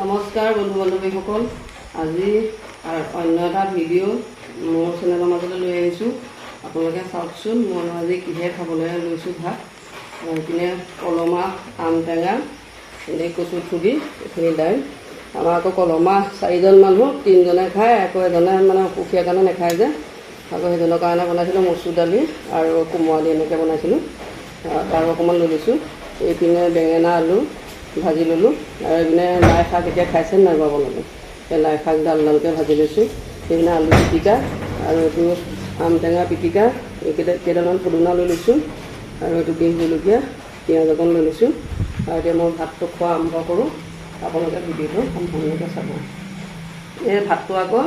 নমস্কাৰ বন্ধু বান্ধৱীসকল আজি অন্য এটা ভিডিঅ' মোৰ চেনেলৰ মাজলৈ লৈ আহিছোঁ। আপোনালোকে চাওকচোন মই আজি কিহে খাবলৈ লৈছোঁ ভাত। এইপিনে কলমাহ আম টেঙা এনেই কচু থুৰি এইখিনি দাইল। আমাৰ আকৌ কলমাহ চাৰিজন মানুহ তিনিজনে খায় আকৌ এজনে মানে অসুখীয়া কাৰণে নাখায় যে। আকৌ সেইজনৰ কাৰণে বনাইছিলোঁ মচুৰ দালি আৰু কোমোৰা দি এনেকৈ বনাইছিলোঁ। আৰু অকণমান লৈ লৈছোঁ। এইপিনে বেঙেনা আলু ভাজি ল'লোঁ। আৰু এইপিনে লাই শাক এতিয়া খাইছে নাই বাৰু আপোনালোকে এই লাই শাক ডাল ডালকৈ ভাজি লৈছোঁ। সেইপিনে আলু পিটিকা আৰু এইটো আম, টেঙা পিটিকা এইকেইটা কেইডালমান পদুনা লৈ লৈছোঁ। আৰু এইটো বিহ জলকীয়া, পিঁয়াজ অকণ লৈ লৈছোঁ। আৰু এতিয়া মই ভাতটো খোৱা আৰম্ভ কৰোঁ। আপোনালোকে ভিডিঅ'টো সম্পূৰ্ণকৈ চাব। এই ভাতটো আকৌ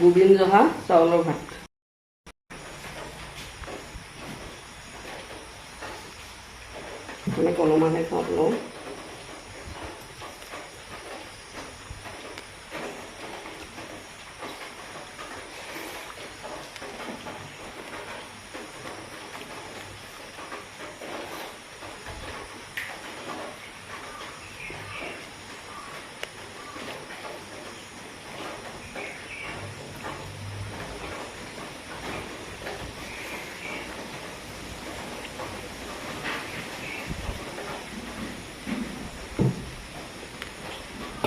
গোবিন জহা চাউলৰ ভাত। মানে কলমাহে খাওঁ আপোনালোক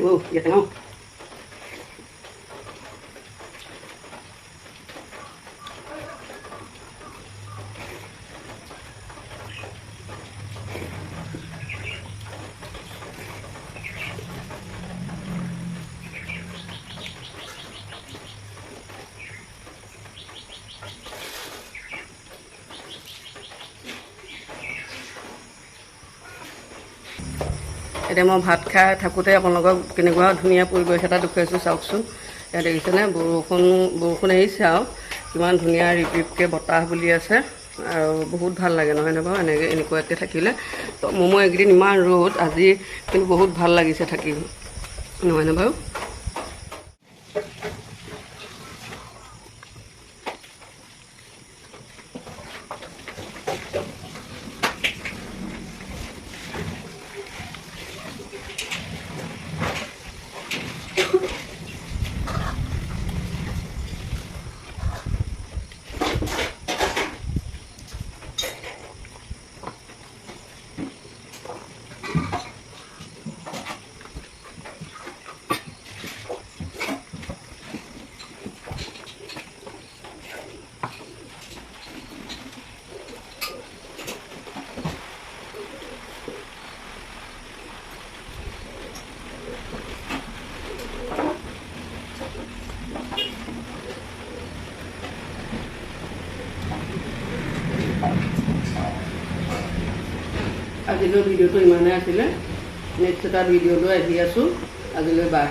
Wow, ya tengo. এতিয়া মই ভাত খাই থাকোঁতে আপোনালোকক কেনেকুৱা ধুনীয়া পৰিৱেশ এটা দেখুৱাইছোঁ, চাওকচোন। ইয়াত দেখিছেনে বৰষুণ বৰষুণ আহিছে আৰু কিমান ধুনীয়া ৰিপিপকৈ বতাহ বুলি আছে। আৰু বহুত ভালো লাগে নহয়নে বাৰু? এনেকৈ, এনেকুৱাকৈ থাকিলে। তো ম'ম' এইকেইদিন ইমান ৰ'দ, আজি কিন্তু বহুত ভালো লাগিছে থাকি। নহয়নে বাৰু? আজিলৈ ভিডিঅ'টো ইমানেই আছিলে। নেক্সট এটা ভিডিঅ'লৈ আহি আছোঁ। আজিলৈ বাই।